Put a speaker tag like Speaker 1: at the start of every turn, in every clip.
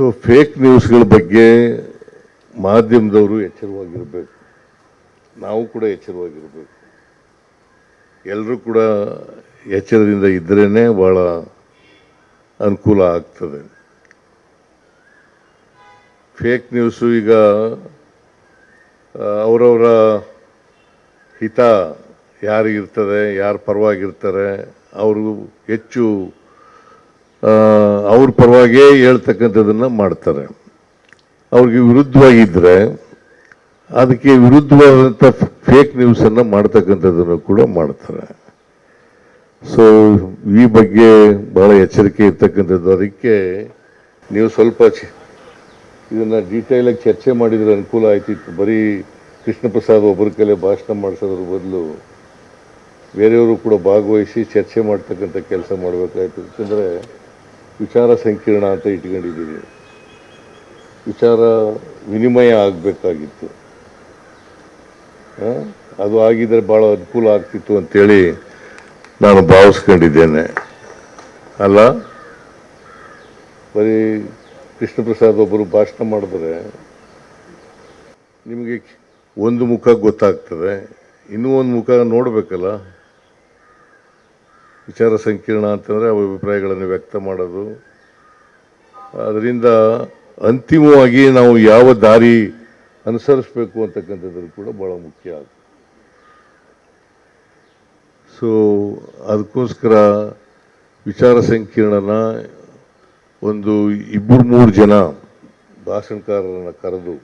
Speaker 1: So fake ನ್ಯೂಸ್ಗಳ ಬಗ್ಗೆ ಮಾಧ್ಯಮದವರು ಎಚ್ಚರವಾಗಿರಬೇಕು. ನಾವು ಕೂಡ ಎಚ್ಚರವಾಗಿರಬೇಕು. ಎಲ್ಲರೂ ಕೂಡ ಎಚ್ಚರದಿಂದ ಇದ್ರೇ ಭಾಳ ಅನುಕೂಲ ಆಗ್ತದೆ. ಫೇಕ್ ನ್ಯೂಸು ಈಗ ಅವರವರ ಹಿತ ಯಾರಿಗಿರ್ತದೆ, ಯಾರು ಪರವಾಗಿರ್ತಾರೆ ಅವರು ಹೆಚ್ಚು ಅವ್ರ ಪರವಾಗೇ ಹೇಳ್ತಕ್ಕಂಥದ್ದನ್ನು ಮಾಡ್ತಾರೆ. ಅವ್ರಿಗೆ ವಿರುದ್ಧವಾಗಿದ್ದರೆ ಅದಕ್ಕೆ ವಿರುದ್ಧವಾದಂಥ ಫೇಕ್ ನ್ಯೂಸನ್ನು ಮಾಡ್ತಕ್ಕಂಥದ್ದನ್ನು ಕೂಡ ಮಾಡ್ತಾರೆ. ಸೊ ಈ ಬಗ್ಗೆ ಬಹಳ ಎಚ್ಚರಿಕೆ ಇರ್ತಕ್ಕಂಥದ್ದು. ಅದಕ್ಕೆ ನೀವು ಸ್ವಲ್ಪ ಇದನ್ನು ಡೀಟೇಲಾಗಿ ಚರ್ಚೆ ಮಾಡಿದರೆ ಅನುಕೂಲ ಆಯ್ತಿತ್ತು. ಬರೀ ಕೃಷ್ಣ ಪ್ರಸಾದ್ ಒಬ್ಬರ ಕಲೆ ಭಾಷಣ ಮಾಡಿಸೋದ್ರ ಬದಲು ಬೇರೆಯವರು ಕೂಡ ಭಾಗವಹಿಸಿ ಚರ್ಚೆ ಮಾಡ್ತಕ್ಕಂಥ ಕೆಲಸ ಮಾಡಬೇಕಾಯ್ತು ಯಾಕಂದರೆ ವಿಚಾರ ಸಂಕೀರ್ಣ ಅಂತ ಇಟ್ಕೊಂಡಿದ್ದೀವಿ ವಿಚಾರ ವಿನಿಮಯ ಆಗಬೇಕಾಗಿತ್ತು. ಅದು ಆಗಿದ್ರೆ ಭಾಳ ಅನುಕೂಲ ಆಗ್ತಿತ್ತು ಅಂತೇಳಿ ನಾನು ಭಾವಿಸ್ಕೊಂಡಿದ್ದೇನೆ. ಅಲ್ಲ? ಬರೀ ಕೃಷ್ಣ ಪ್ರಸಾದ್ ಒಬ್ಬರು ಭಾಷಣ ಮಾಡಿದ್ರೆ ನಿಮಗೆ ಒಂದು ಮುಖ ಗೊತ್ತಾಗ್ತದೆ, ಇನ್ನೂ ಒಂದು ಮುಖ ನೋಡಬೇಕಲ್ಲ? ವಿಚಾರ ಸಂಕಿರಣ ಅಂತಂದರೆ ಅವ ಅಭಿಪ್ರಾಯಗಳನ್ನು ವ್ಯಕ್ತ ಮಾಡೋದು. ಅದರಿಂದ ಅಂತಿಮವಾಗಿ ನಾವು ಯಾವ ದಾರಿ ಅನುಸರಿಸಬೇಕು ಅಂತಕ್ಕಂಥದ್ದು ಕೂಡ ಭಾಳ ಮುಖ್ಯ ಆಗುತ್ತೆ ಸೊ ಅದಕ್ಕೋಸ್ಕರ ವಿಚಾರ ಸಂಕಿರಣನ ಒಂದು ಇಬ್ಬರು ಮೂರು ಜನ ಭಾಷಣಕಾರರನ್ನು ಕರೆದು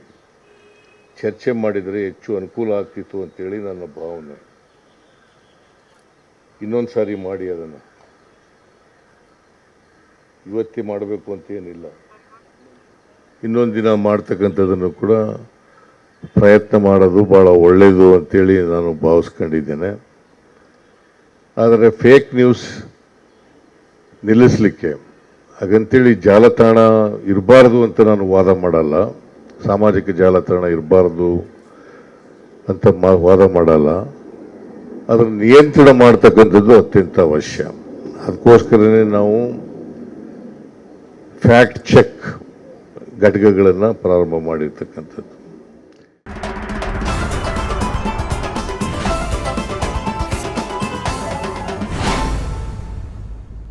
Speaker 1: ಚರ್ಚೆ ಮಾಡಿದರೆ ಹೆಚ್ಚು ಅನುಕೂಲ ಆಗ್ತಿತ್ತು ಅಂತೇಳಿ ನನ್ನ ಭಾವನೆ. ಇನ್ನೊಂದು ಸಾರಿ ಮಾಡಿ ಅದನ್ನು. ಇವತ್ತೇ ಮಾಡಬೇಕು ಅಂತೇನಿಲ್ಲ ಇನ್ನೊಂದು ದಿನ ಮಾಡ್ತಕ್ಕಂಥದ್ದನ್ನು ಕೂಡ ಪ್ರಯತ್ನ ಮಾಡೋದು ಭಾಳ ಒಳ್ಳೆಯದು ಅಂತೇಳಿ ನಾನು ಭಾವಿಸ್ಕೊಂಡಿದ್ದೇನೆ. ಆದರೆ ಫೇಕ್ ನ್ಯೂಸ್ ನಿಲ್ಲಿಸಲಿಕ್ಕೆ ಹಾಗಂತೇಳಿ ಜಾಲತಾಣ ಇರಬಾರ್ದು ಅಂತ ನಾನು ವಾದ ಮಾಡಲ್ಲ. ಸಾಮಾಜಿಕ ಜಾಲತಾಣ ಇರಬಾರ್ದು ಅಂತ ಮಾ- ವಾದ ಮಾಡಲ್ಲ. ಅದರ ನಿಯಂತ್ರಣ ಮಾಡ್ತಕ್ಕಂಥದ್ದು ಅತ್ಯಂತ ಅವಶ್ಯ. ಅದಕ್ಕೋಸ್ಕರನೇ ನಾವು ಫ್ಯಾಕ್ಟ್ ಚೆಕ್ ಘಟಕಗಳನ್ನು ಪ್ರಾರಂಭ ಮಾಡಿರ್ತಕ್ಕಂಥದ್ದು.